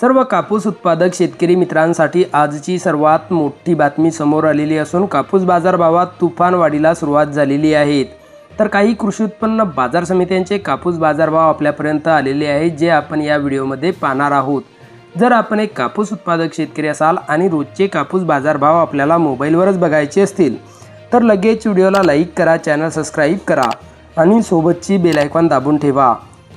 सर्व कापूस उत्पादक शेतकरी मित्रांसाठी आजची सर्वात मोठी बातमी समोर आलेली असून कापूस बाजारभावात तुफान वाढीला सुरुवात झालेली आहे. तर काही कृषी उत्पन्न बाजार समित्यांचे कापूस बाजारभाव आपल्यापर्यंत आलेले आहेत जे आपण या व्हिडिओमध्ये पाहणार आहोत. जर आपण एक कापूस उत्पादक शेतकरी असाल आणि रोजचे कापूस बाजारभाव आपल्याला मोबाईलवरच बघायचे असतील तर लगेच व्हिडिओला लाईक करा चॅनल सबस्क्राईब करा आणि सोबतची बेल आयकॉन दाबून ठेवा.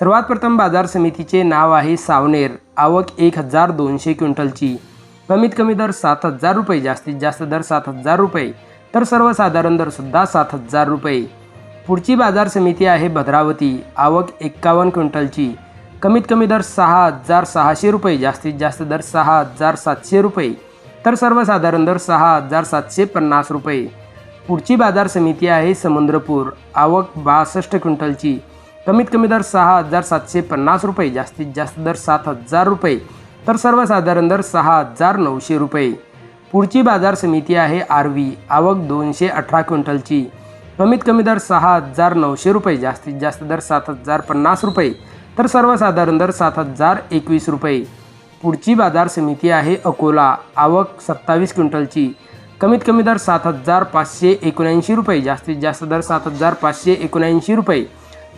सर्वात प्रथम बाजार समितीचे नाव आहे सावनेर. आवक एक हजार दोनशे क्विंटलची. कमीत कमी दर सात हजार रुपये जास्तीत जास्त दर सात हजार रुपये. तर सर्वसाधारण दरसुद्धा सात हजार रुपये. पुढची बाजार समिती आहे भद्रावती. आवक एक्कावन्न क्विंटलची. कमीत कमी दर सहा हजार सहाशे रुपये जास्तीत जास्त दर सहा हजार सातशे रुपये. तर सर्वसाधारण दर सहा हजार सातशे पन्नास रुपये. पुढची बाजार समिती आहे समुद्रपूर. आवक बासष्ट क्विंटलची. कमीत कमी दर सहा हजार सातशे पन्नास रुपये जास्तीत जास्त दर सात हजार रुपये तर सर्वसाधारण दर सहा हजार नऊशे रुपये. पुढची बाजार समिती आहे आरवी आवक दोनशे अठरा क्विंटलची. कमीत कमी दर सहा हजार नऊशे रुपये जास्तीत जास्त दर सात हजार पन्नास रुपये तर सर्वसाधारण दर सात हजार एकवीस रुपये. पुढची बाजार समिती आहे अकोला आवक सत्तावीस क्विंटलची. कमीत कमी दर सात हजार पाचशे एकोणऐंशी रुपये जास्तीत जास्त दर सात हजार पाचशे एकोणऐंशी रुपये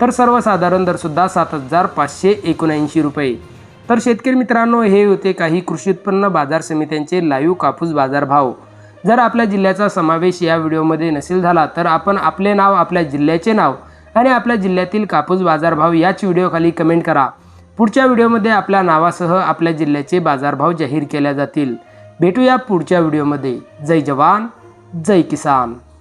तर सर्वसाधारण दरसुद्धा सात हजार पाचशे एकोणऐंशी रुपये. तर शेतकरी मित्रांनो हे होते काही कृषी उत्पन्न बाजार समित्यांचे लाईव्ह कापूस बाजारभाव जर आपल्या जिल्ह्याचा समावेश या व्हिडिओमध्ये नसेल झाला तर आपण आपले नाव आपल्या जिल्ह्याचे नाव आणि आपल्या जिल्ह्यातील कापूस बाजारभाव याच व्हिडिओखाली कमेंट करा. पुढच्या व्हिडिओमध्ये आपल्या नावासह आपल्या जिल्ह्याचे बाजारभाव जाहीर केल्या जातील. भेटूया पुढच्या व्हिडिओमध्ये. जय जवान जय किसान.